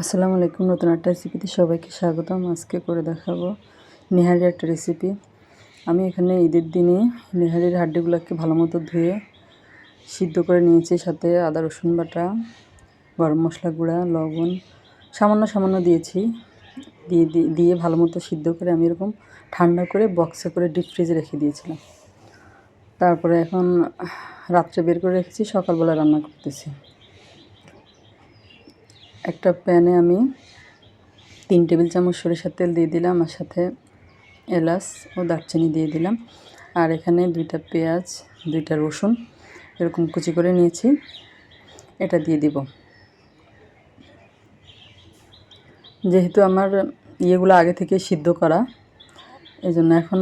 আসসালামু আলাইকুম, নতুন একটা রেসিপিতে সবাইকে স্বাগতম। আজকে করে দেখাবো নেহারির একটা রেসিপি আমি এখানে ঈদের দিনে নেহারির হাড্ডিগুলোকে ভালো মতো ধুয়ে সিদ্ধ করে নিয়েছি, সাথে আদা, রসুন বাটা, গরম মশলা গুঁড়া, লবণ, সামান্য সামান্য দিয়েছি। দিয়ে দিয়ে ভালো মতো সিদ্ধ করে আমি এরকম ঠান্ডা করে বক্সে করে ডিপ ফ্রিজে রেখে দিয়েছিলাম। তারপরে এখন রাত্রে বের করে রেখেছি, সকালবেলা রান্না করতেছি। একটা প্যানে আমি তিন টেবিল চামচ সরিষার তেল দিয়ে দিলাম আর সাথে এলাচ ও দারচিনি দিয়ে দিলাম। আর এখানে দুইটা পেঁয়াজ, দুইটা রসুন এরকম কুচি করে নিয়েছি। এটা দিয়ে দিব। যেহেতু আমার ইয়েগুলো আগে থেকে সিদ্ধ করা এই জন্য এখন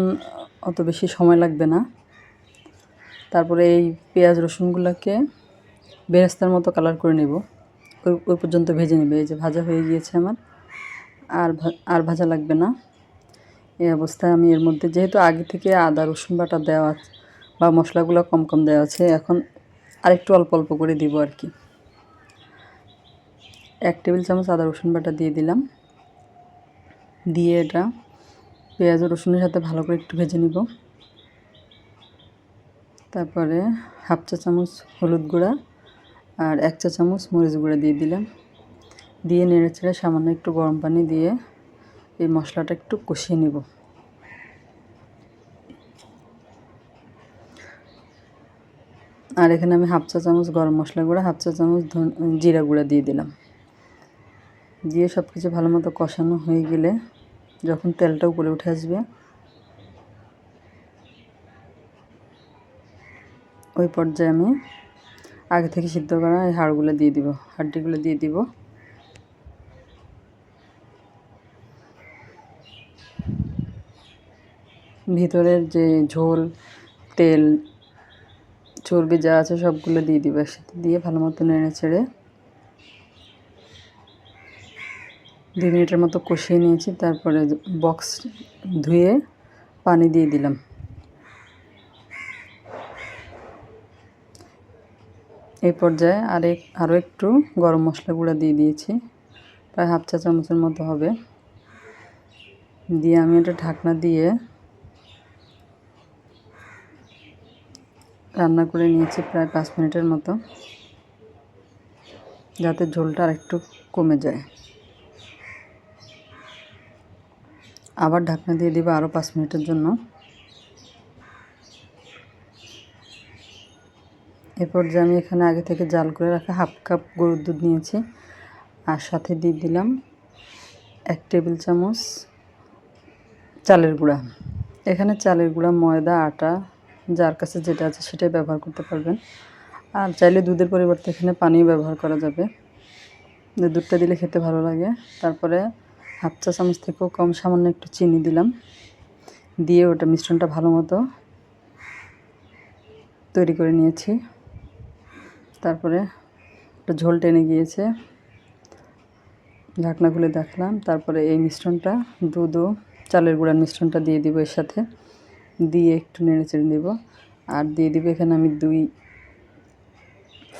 অত বেশি সময় লাগবে না। তারপরে এই পেঁয়াজ রসুনগুলোকে বেরেস্তার মতো কালার করে নেব। ওই পর্যন্ত ভেজে নেবে। এই যে ভাজা হয়ে গিয়েছে আমার। আর আর ভাজা লাগবে না। এই অবস্থায় আমি এর মধ্যে, যেহেতু আগে থেকে আদা, রসুন বাটা দেওয়া বা মশলাগুলো কম কম দেওয়া আছে, এখন আরেকটু অল্প অল্প করে দিব আর কি। এক টেবিল চামচ আদা, রসুন বাটা দিয়ে দিলাম। দিয়ে এটা পেঁয়াজ রসুনের সাথে ভালো করে একটু ভেজে নিব। তারপরে হাফ চা চামচ হলুদ গুঁড়া আর এক চা চামচ মরিচ গুঁড়া দিয়ে দিলাম। দিয়ে নেড়ে ছেড়ে সামান্য একটু গরম পানি দিয়ে এই মশলাটা একটু কষিয়ে নেব। আর এখানে আমি হাফ চা চামচ গরম মশলা গুঁড়া, হাফ চা চামচ জিরা গুঁড়া দিয়ে দিলাম। দিয়ে সব কিছু ভালো মতো কষানো হয়ে গেলে যখন তেলটা উপরে উঠে আসবে, ওই পর্যায়ে আমি আগে থেকে সিদ্ধ করা এই হাড়গুলো দিয়ে দিব, হাড্ডিগুলো দিয়ে দিব। ভিতরের যে ঝোল, তেল, চর্বি যা আছে সবগুলো দিয়ে দিব একসাথে দিয়ে ভালো মতো নেড়ে ছেড়ে। দুই মিনিটের মতো কষিয়ে নিয়েছি, তারপরে বক্স ধুয়ে পানি দিয়ে দিলাম। এই পর্যায়ে আরেক আরও একটু গরম মশলা গুঁড়া দিয়ে দিয়েছি। প্রায় হাফ চা চামচের মতো হবে। দিয়ে আমি এটা ঢাকনা দিয়ে রান্না করে নিয়েছি প্রায় পাঁচ মিনিটের মতো, যাতে ঝোলটা আর একটু কমে যায়। আবার ঢাকনা দিয়ে দিব আরও পাঁচ মিনিটের জন্য। এরপর যে আমি এখানে আগে থেকে জাল করে রাখা হাফ কাপ গরুর দুধ নিয়েছি। আর সাথে দিয়ে দিলাম এক টেবিল চামচ চালের গুঁড়া। এখানে চালের গুঁড়া, ময়দা, আটা, যার কাছে যেটা আছে সেটাই ব্যবহার করতে পারবেন। আর চাইলে দুধের পরিবর্তে এখানে পানিও ব্যবহার করা যাবে। দুধটা দিলে খেতে ভালো লাগে। তারপরে হাফ চা চামচ থেকেও কম সামান্য একটু চিনি দিলাম। দিয়ে ওটা মিশ্রণটা ভালো মতো তৈরি করে নিয়েছি। তারপরে একটা ঝোল টেনে গিয়েছে। ঢাকনা খুলে দেখলাম, তারপরে এই মিশ্রণটা, দুধ চালের গুঁড়ার মিশ্রণটা দিয়ে দিব এর সাথে। দিয়ে একটু নেড়ে চেড়ে দেবো আর দিয়ে দিব এখানে আমি দুই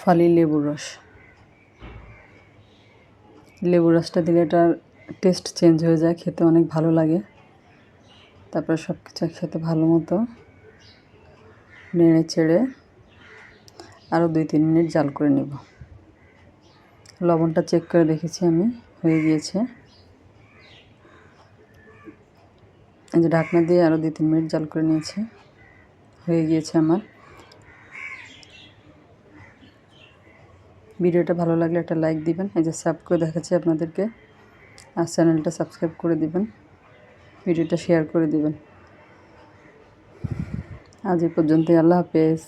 ফালি লেবুর রস। লেবুর রসটা দিলে এটার টেস্ট চেঞ্জ হয়ে যায়, খেতে অনেক ভালো লাগে। তারপরে সব কিছু একসাথে ভালো মতো নেড়ে চেড়ে আরও দুই, তিন মিনিট জাল করে নেব। লবণটা চেক করে দেখেছি আমি, হয়ে গিয়েছে। এই যে ঢাকনা দিয়ে আরও দুই, তিন মিনিট জাল করে নিয়েছি, হয়ে গিয়েছে আমার। ভিডিওটা ভালো লাগলে একটা লাইক দিবেন, এই যে সাব করে দেখাচ্ছি আপনাদেরকে, আর চ্যানেলটা সাবস্ক্রাইব করে দিবেন, ভিডিওটা শেয়ার করে দিবেন। আজ এই পর্যন্তই, আল্লাহ হাফেজ।